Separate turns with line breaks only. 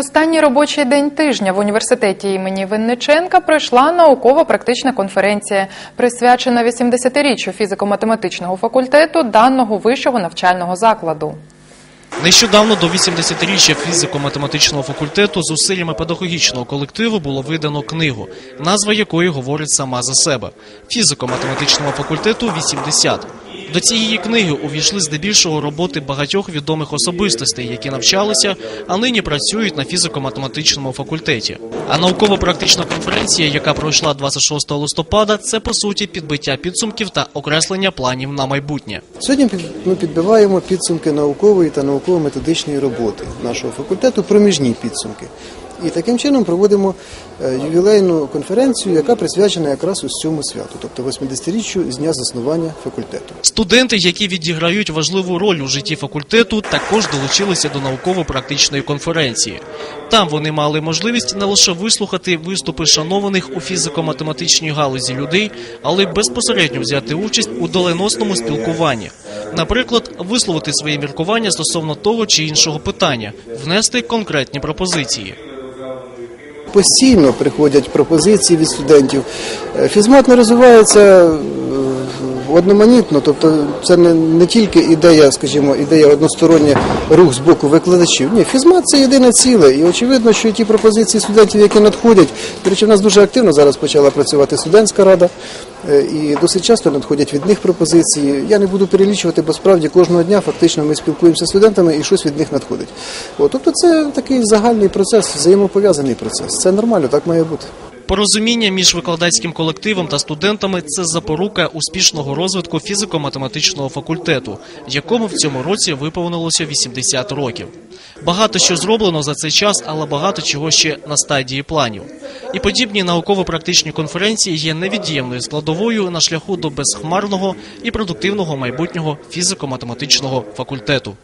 останній робочий день тижня в університеті імені Винниченка пройшла науково-практична конференція, присвячена 80-річчю фізико-математичного факультету даного вищого навчального закладу.
Нещодавно до 80-річчя фізико-математичного факультету зусиллями педагогічного колективу було видано книгу, назва якої говорить сама за себе фізико-математичного факультету 80. До цієї книги увійшли здебільшого роботи багатьох відомих особистостей, які навчалися, а нині працюють на фізико-математичному факультеті. А науково-практична конференція, яка пройшла 26 листопада, це по суті підбиття підсумків та окреслення планів на майбутнє.
Сьогодні ми підбиваємо підсумки наукової та науково-методичної роботи нашого факультету, проміжні підсумки. І таким чином проводимо е, ювілейну конференцію, яка присвячена якраз ось цьому святу, тобто 80-річчю з дня заснування факультету.
Студенти, які відіграють важливу роль у житті факультету, також долучилися до науково-практичної конференції. Там вони мали можливість не лише вислухати виступи шанованих у фізико-математичній галузі людей, але й безпосередньо взяти участь у доленосному спілкуванні. Наприклад, висловити свої міркування стосовно того чи іншого питання, внести конкретні пропозиції.
Постійно приходять пропозиції від студентів. Е, Фізмат не розвивається е, одноманітно, тобто це не, не тільки ідея, скажімо, ідея одностороння рух з боку викладачів. Ні, фізмат це єдине ціле. І очевидно, що ті пропозиції студентів, які надходять, до речі, в нас дуже активно зараз почала працювати студентська рада, і досить часто надходять від них пропозиції. Я не буду перелічувати, бо справді кожного дня фактично ми спілкуємося з студентами і щось від них надходить. От, тобто це такий загальний процес, взаємопов'язаний процес. Це нормально, так має бути.
Порозуміння між викладацьким колективом та студентами це запорука успішного розвитку фізико-математичного факультету, якому в цьому році виповнилося 80 років. Багато що зроблено за цей час, але багато чого ще на стадії планів. І подібні науково-практичні конференції є невід'ємною складовою на шляху до безхмарного і продуктивного майбутнього фізико-математичного факультету.